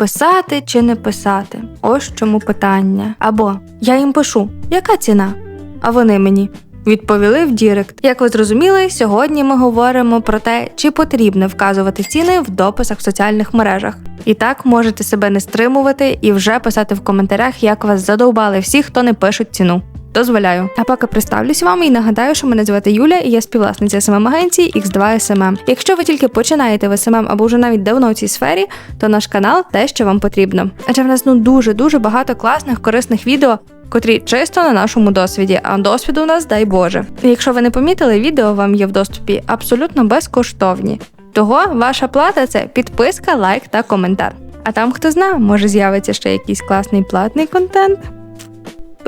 Писати чи не писати? Ось чому питання. Або я їм пишу, яка ціна? А вони мені. Відповіли в Дірект. Як ви зрозуміли, сьогодні ми говоримо про те, чи потрібно вказувати ціни в дописах в соціальних мережах. І так можете себе не стримувати і вже писати в коментарях, як вас задовбали всі, хто не пишуть ціну. Дозволяю. А поки представлюсь вам і нагадаю, що мене звати Юля, і я співвласниця смм агенції X2 SMM. Якщо ви тільки починаєте в SMM або вже навіть давно в цій сфері, то наш канал те, що вам потрібно. Адже в нас ну дуже дуже багато класних корисних відео. Котрі чисто на нашому досвіді, а досвіду у нас дай Боже. Якщо ви не помітили, відео вам є в доступі абсолютно безкоштовні. Того ваша плата це підписка, лайк та коментар. А там хто зна, може з'явиться ще якийсь класний платний контент.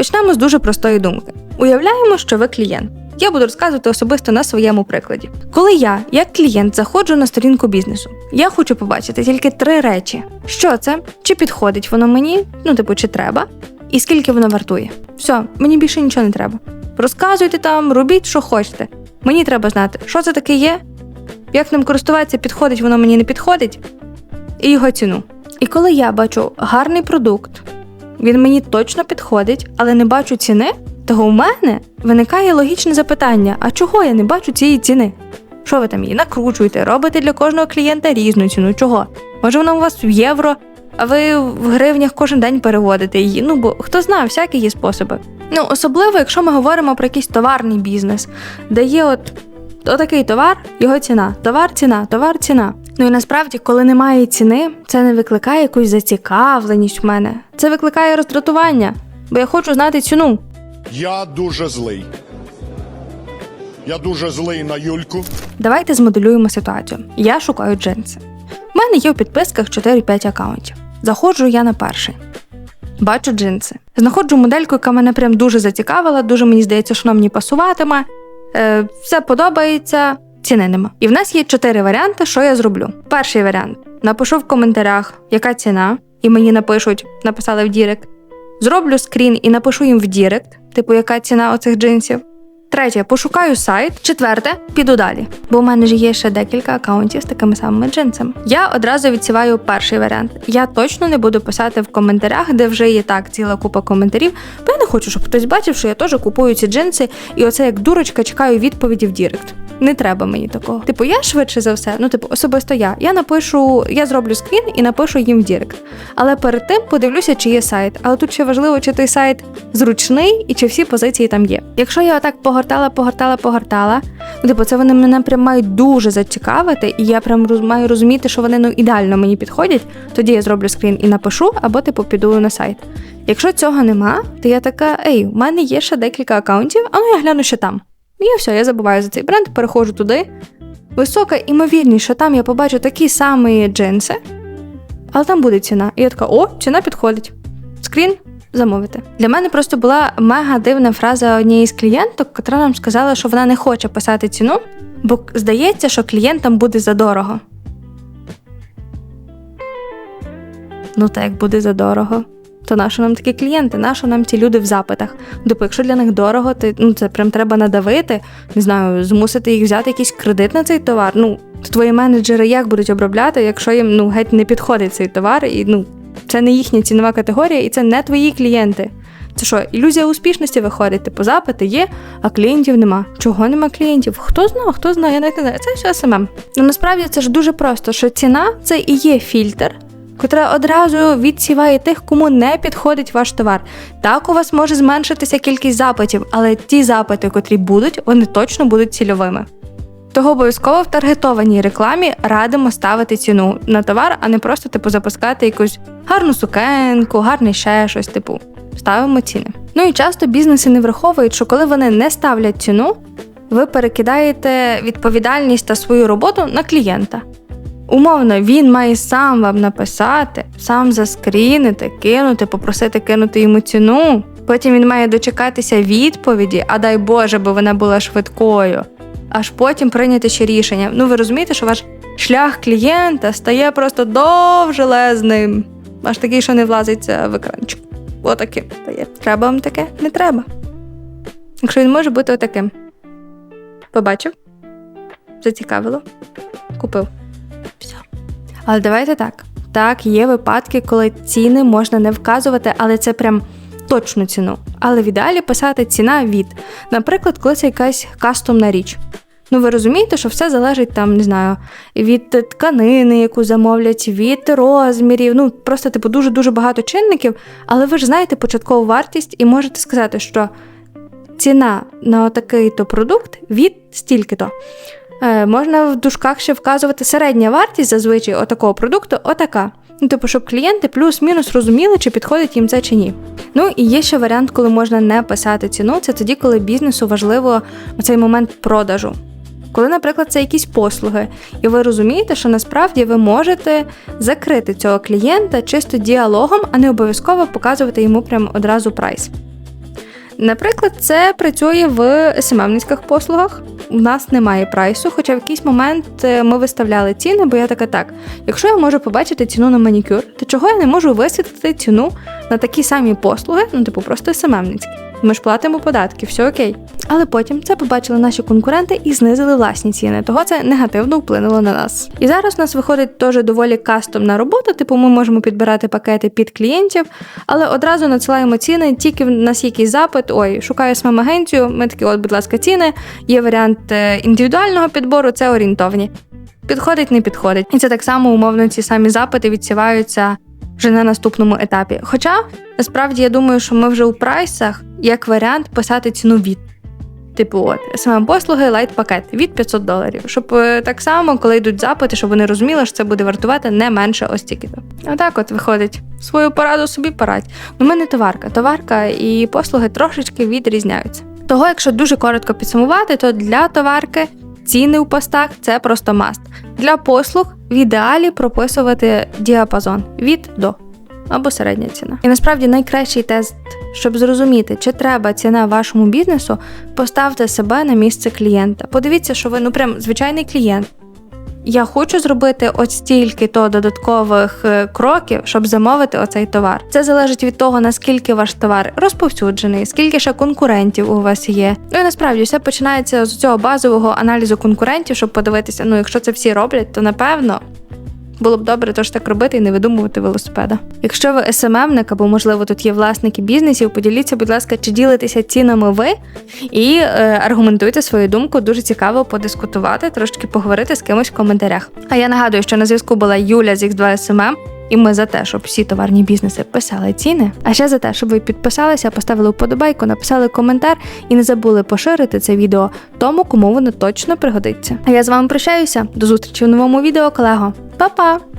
Почнемо з дуже простої думки. Уявляємо, що ви клієнт. Я буду розказувати особисто на своєму прикладі. Коли я, як клієнт, заходжу на сторінку бізнесу, я хочу побачити тільки три речі: що це, чи підходить воно мені, ну типу, чи треба, і скільки воно вартує. Все, мені більше нічого не треба. Розказуйте там, робіть, що хочете. Мені треба знати, що це таке є, як ним користуватися, підходить воно мені не підходить, і його ціну. І коли я бачу гарний продукт, він мені точно підходить, але не бачу ціни, то у мене виникає логічне запитання: а чого я не бачу цієї ціни? Що ви там її накручуєте, робите для кожного клієнта різну ціну? Чого? Може, вона у вас в євро, а ви в гривнях кожен день переводите її? Ну бо хто знає, всякі є способи. Ну, особливо, якщо ми говоримо про якийсь товарний бізнес, де є от отакий товар, його ціна, товар, ціна, товар, ціна. Ну і насправді, коли немає ціни, це не викликає якусь зацікавленість в мене. Це викликає роздратування, бо я хочу знати ціну. Я дуже злий. Я дуже злий на Юльку. Давайте змоделюємо ситуацію. Я шукаю джинси. У мене є у підписках 4-5 акаунтів. Заходжу я на перший. Бачу джинси. Знаходжу модельку, яка мене прям дуже зацікавила, дуже мені здається, що вона мені пасуватиме. Е, все подобається, ціни нема. І в нас є чотири варіанти, що я зроблю. Перший варіант: напишу в коментарях, яка ціна, і мені напишуть, написали в Дірект. Зроблю скрін і напишу їм в Дірект, типу, яка ціна оцих джинсів. Третє, пошукаю сайт. Четверте, піду далі. Бо у мене ж є ще декілька акаунтів з такими самими джинсами. Я одразу відсіваю перший варіант. Я точно не буду писати в коментарях, де вже є так ціла купа коментарів, бо я не хочу, щоб хтось бачив, що я теж купую ці джинси, і оце як дурочка чекаю відповіді в Дірект. Не треба мені такого. Типу, я швидше за все, ну типу, особисто я. Я напишу, я зроблю скрін і напишу їм в Дірект. Але перед тим подивлюся, чи є сайт. Але тут ще важливо, чи той сайт зручний і чи всі позиції там є. Якщо я отак погортала, погортала, погортала, ну, типу, це вони мене прям мають дуже зацікавити, і я прям роз, маю розуміти, що вони ну ідеально мені підходять. Тоді я зроблю скрін і напишу, або типу піду на сайт. Якщо цього нема, то я така, ей, у мене є ще декілька акаунтів, а ну я гляну, що там. І все, я забуваю за цей бренд, переходжу туди. Висока імовірність, що там я побачу такі самі джинси, але там буде ціна. І я така, о, ціна підходить. Скрін замовити. Для мене просто була мега дивна фраза однієї з клієнток, яка нам сказала, що вона не хоче писати ціну, бо здається, що клієнтам буде задорого. Ну, так буде задорого. То нащо нам такі клієнти? Нащо нам ці люди в запитах? Тобто, якщо для них дорого, то ну це прям треба надавити, не знаю, змусити їх взяти якийсь кредит на цей товар. Ну, то твої менеджери як будуть обробляти, якщо їм ну геть не підходить цей товар, і ну це не їхня цінова категорія, і це не твої клієнти. Це що, ілюзія успішності виходить? Типу запити є, а клієнтів нема. Чого нема клієнтів? Хто знає, хто знає, я не знаю. Це все СММ. Ну насправді це ж дуже просто, що ціна це і є фільтр котра одразу відсіває тих, кому не підходить ваш товар. Так у вас може зменшитися кількість запитів, але ті запити, котрі будуть, вони точно будуть цільовими. Того обов'язково в таргетованій рекламі радимо ставити ціну на товар, а не просто типу запускати якусь гарну сукенку, гарний ще щось, типу. Ставимо ціни. Ну і часто бізнеси не враховують, що коли вони не ставлять ціну, ви перекидаєте відповідальність та свою роботу на клієнта. Умовно, він має сам вам написати, сам заскрінити, кинути, попросити кинути йому ціну. Потім він має дочекатися відповіді, а дай Боже, бо вона була швидкою. Аж потім прийняти ще рішення. Ну, ви розумієте, що ваш шлях клієнта стає просто довжелезним. Аж такий, що не влазиться в екранчик. Отаким стає. Треба вам таке? Не треба. Якщо він може бути отаким. Побачив? Зацікавило? Купив. Але давайте так. Так, є випадки, коли ціни можна не вказувати, але це прям точну ціну. Але в ідеалі писати ціна від. Наприклад, коли це якась кастомна річ. Ну, ви розумієте, що все залежить там, не знаю, від тканини, яку замовлять, від розмірів. Ну, просто, типу, дуже-дуже багато чинників, але ви ж знаєте початкову вартість і можете сказати, що ціна на такий-то продукт від стільки-то. Е, можна в дужках ще вказувати середня вартість зазвичай отакого продукту, отака. Ну, типу, щоб клієнти плюс-мінус розуміли, чи підходить їм це чи ні. Ну і є ще варіант, коли можна не писати ціну. Це тоді, коли бізнесу важливо цей момент продажу. Коли, наприклад, це якісь послуги, і ви розумієте, що насправді ви можете закрити цього клієнта чисто діалогом, а не обов'язково показувати йому прям одразу прайс. Наприклад, це працює в СММницьких послугах. У нас немає прайсу, хоча в якийсь момент е, ми виставляли ціни, бо я така так: якщо я можу побачити ціну на манікюр, то чого я не можу висвітлити ціну на такі самі послуги, ну типу просто СММницькі. Ми ж платимо податки, все окей. Але потім це побачили наші конкуренти і знизили власні ціни. Того це негативно вплинуло на нас. І зараз у нас виходить теж доволі кастомна робота. Типу, ми можемо підбирати пакети під клієнтів, але одразу надсилаємо ціни, тільки в нас якийсь запит. Ой, шукаю смм агенцію. Ми такі, от, будь ласка, ціни. Є варіант е, індивідуального підбору, це орієнтовні. Підходить, не підходить. І це так само умовно ці самі запити відсіваються вже на наступному етапі. Хоча насправді я думаю, що ми вже у прайсах як варіант писати ціну від. Типу, от саме послуги лайт пакет від 500 доларів. Щоб е, так само, коли йдуть запити, щоб вони розуміли, що це буде вартувати не менше ось тільки-то. Отак от виходить. Свою пораду собі порадь. Ну, ми не товарка. Товарка і послуги трошечки відрізняються. Того, якщо дуже коротко підсумувати, то для товарки ціни у постах це просто маст. Для послуг в ідеалі прописувати діапазон від до або середня ціна. І насправді найкращий тест, щоб зрозуміти, чи треба ціна вашому бізнесу, поставте себе на місце клієнта. Подивіться, що ви ну прям звичайний клієнт. Я хочу зробити ось стільки то додаткових е, кроків, щоб замовити оцей товар. Це залежить від того, наскільки ваш товар розповсюджений, скільки ще конкурентів у вас є. Ну і насправді все починається з цього базового аналізу конкурентів, щоб подивитися, ну якщо це всі роблять, то напевно. Було б добре теж так робити і не видумувати велосипеда. Якщо ви СММник або, можливо, тут є власники бізнесів, поділіться, будь ласка, чи ділитеся цінами ви і е, аргументуйте свою думку. Дуже цікаво подискутувати, трошки поговорити з кимось в коментарях. А я нагадую, що на зв'язку була Юля з X2 SMM, і ми за те, щоб всі товарні бізнеси писали ціни. А ще за те, щоб ви підписалися, поставили вподобайку, написали коментар і не забули поширити це відео тому, кому воно точно пригодиться. А я з вами прощаюся. До зустрічі в новому відео, колего. Па-па!